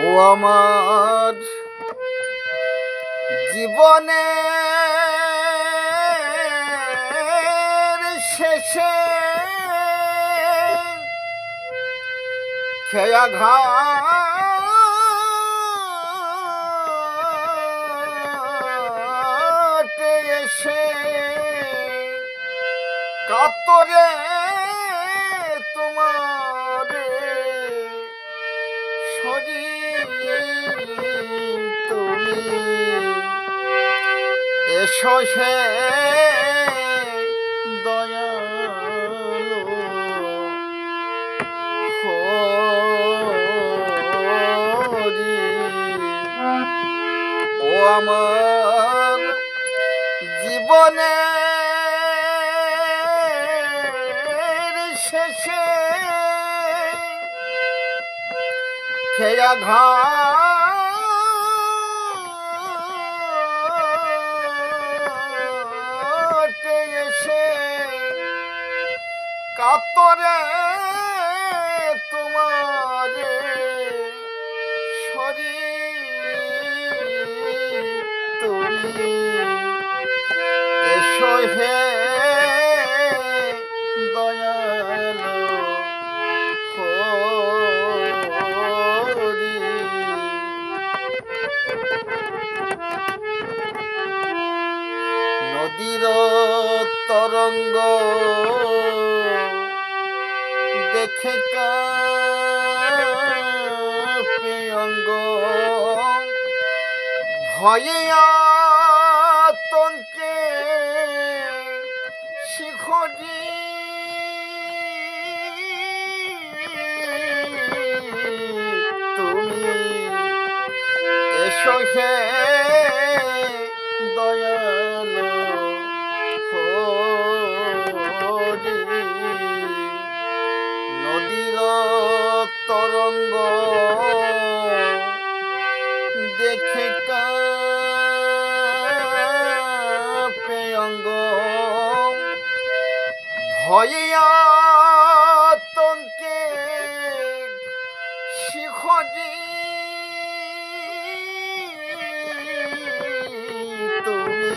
ও আমার জীবনে শেষে খেয়া ঘাটে এসে কাতরে তুমি এসো সে ও আমার জীবনে খেয়া ঘাটে এসে কাতরে তোমারে সরি তুমি। এসো হে তরঙ্গ দেখে অঙ্গ। ভয়ে আতঙ্কে শিখরি। তুমি এসো হে ভয়ে আতঙ্কে শিখরি তুমি।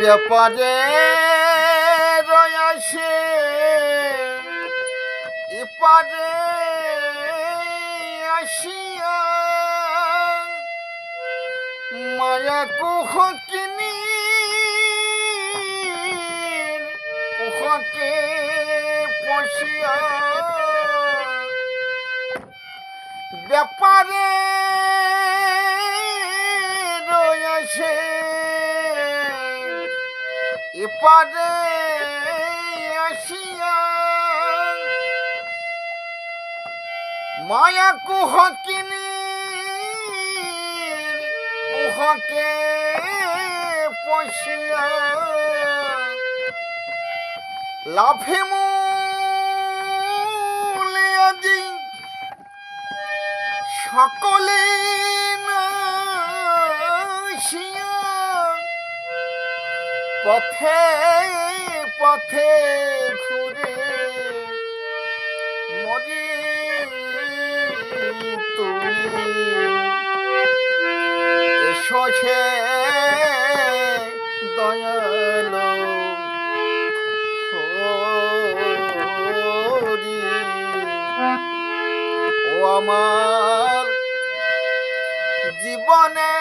ব্যাপারে এপারে আসিয়া মায়া কুহ কিনি কুহকে পশিয়া ব্যাপারে রয়েছে এপারে মায়া কুহকিনি কুহকে পশিয়া লাফে মূলে আজি সকলে পথে পথে ঘুরে তুমি। ও আমার জীবনে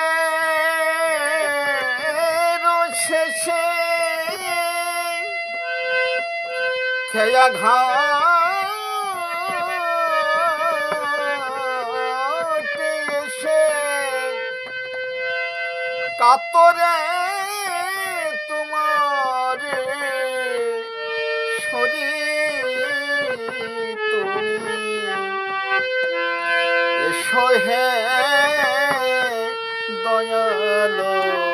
শেষে খেয়া ঘাটে কাতরে তোমার শরীর তুমি এসো হে দয়ালো।